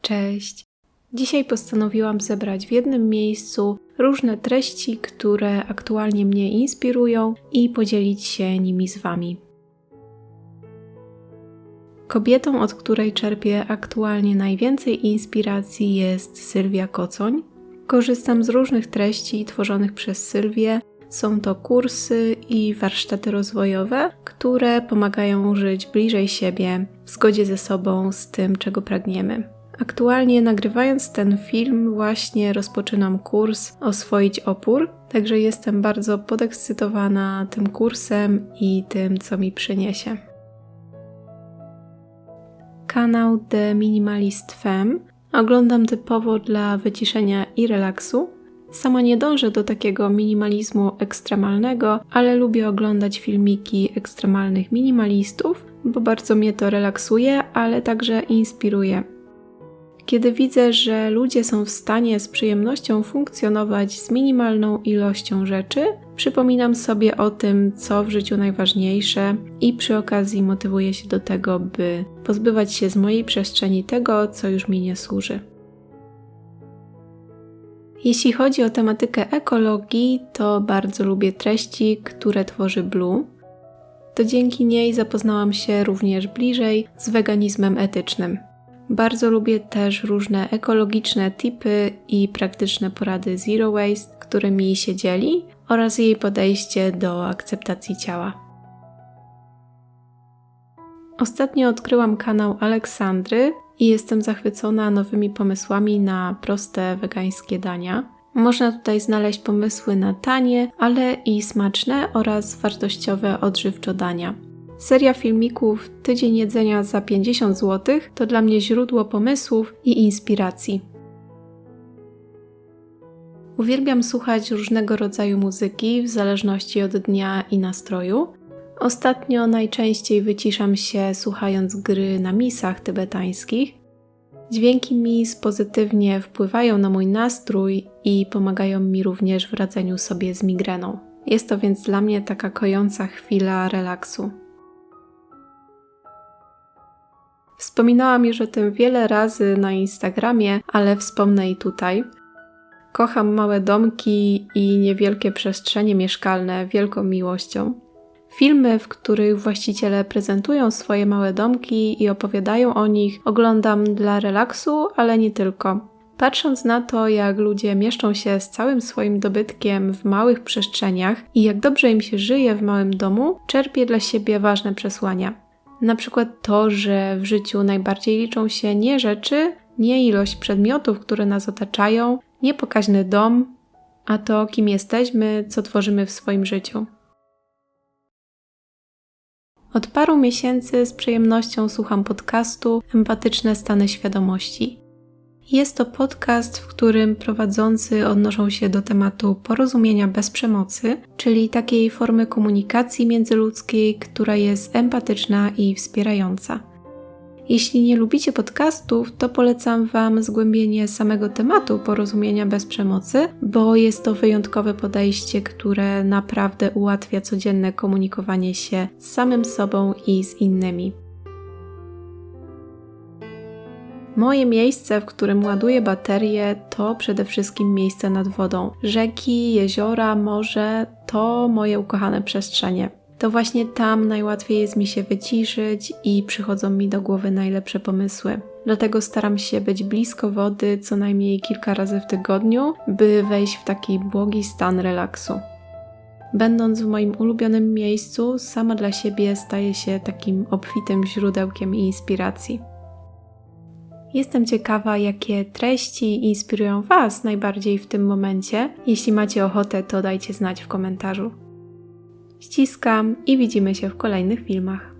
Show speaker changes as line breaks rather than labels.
Cześć! Dzisiaj postanowiłam zebrać w jednym miejscu różne treści, które aktualnie mnie inspirują i podzielić się nimi z Wami. Kobietą, od której czerpię aktualnie najwięcej inspiracji jest Sylwia Kocoń. Korzystam z różnych treści tworzonych przez Sylwię. Są to kursy i warsztaty rozwojowe, które pomagają żyć bliżej siebie, w zgodzie ze sobą, z tym, czego pragniemy. Aktualnie nagrywając ten film, właśnie rozpoczynam kurs Oswoić opór, także jestem bardzo podekscytowana tym kursem i tym, co mi przyniesie. Kanał The Minimalist Femme oglądam typowo dla wyciszenia i relaksu. Sama nie dążę do takiego minimalizmu ekstremalnego, ale lubię oglądać filmiki ekstremalnych minimalistów, bo bardzo mnie to relaksuje, ale także inspiruje. Kiedy widzę, że ludzie są w stanie z przyjemnością funkcjonować z minimalną ilością rzeczy, przypominam sobie o tym, co w życiu najważniejsze i przy okazji motywuję się do tego, by pozbywać się z mojej przestrzeni tego, co już mi nie służy. Jeśli chodzi o tematykę ekologii, to bardzo lubię treści, które tworzy Blue. To dzięki niej zapoznałam się również bliżej z weganizmem etycznym. Bardzo lubię też różne ekologiczne tipy i praktyczne porady Zero Waste, którymi się dzieli, oraz jej podejście do akceptacji ciała. Ostatnio odkryłam kanał Aleksandry i jestem zachwycona nowymi pomysłami na proste wegańskie dania. Można tutaj znaleźć pomysły na tanie, ale i smaczne oraz wartościowe odżywczo dania. Seria filmików Tydzień jedzenia za 50 zł to dla mnie źródło pomysłów i inspiracji. Uwielbiam słuchać różnego rodzaju muzyki w zależności od dnia i nastroju. Ostatnio najczęściej wyciszam się słuchając gry na misach tybetańskich. Dźwięki mis pozytywnie wpływają na mój nastrój i pomagają mi również w radzeniu sobie z migreną. Jest to więc dla mnie taka kojąca chwila relaksu. Wspominałam już o tym wiele razy na Instagramie, ale wspomnę i tutaj. Kocham małe domki i niewielkie przestrzenie mieszkalne wielką miłością. Filmy, w których właściciele prezentują swoje małe domki i opowiadają o nich, oglądam dla relaksu, ale nie tylko. Patrząc na to, jak ludzie mieszczą się z całym swoim dobytkiem w małych przestrzeniach i jak dobrze im się żyje w małym domu, czerpię dla siebie ważne przesłania. Na przykład to, że w życiu najbardziej liczą się nie rzeczy, nie ilość przedmiotów, które nas otaczają, nie pokaźny dom, a to, kim jesteśmy, co tworzymy w swoim życiu. Od paru miesięcy z przyjemnością słucham podcastu Empatyczne stany świadomości. Jest to podcast, w którym prowadzący odnoszą się do tematu porozumienia bez przemocy, czyli takiej formy komunikacji międzyludzkiej, która jest empatyczna i wspierająca. Jeśli nie lubicie podcastów, to polecam Wam zgłębienie samego tematu porozumienia bez przemocy, bo jest to wyjątkowe podejście, które naprawdę ułatwia codzienne komunikowanie się z samym sobą i z innymi. Moje miejsce, w którym ładuję baterie, to przede wszystkim miejsce nad wodą. Rzeki, jeziora, morze to moje ukochane przestrzenie. To właśnie tam najłatwiej jest mi się wyciszyć i przychodzą mi do głowy najlepsze pomysły. Dlatego staram się być blisko wody co najmniej kilka razy w tygodniu, by wejść w taki błogi stan relaksu. Będąc w moim ulubionym miejscu, sama dla siebie staję się takim obfitym źródełkiem inspiracji. Jestem ciekawa, jakie treści inspirują Was najbardziej w tym momencie. Jeśli macie ochotę, to dajcie znać w komentarzu. Ściskam i widzimy się w kolejnych filmach.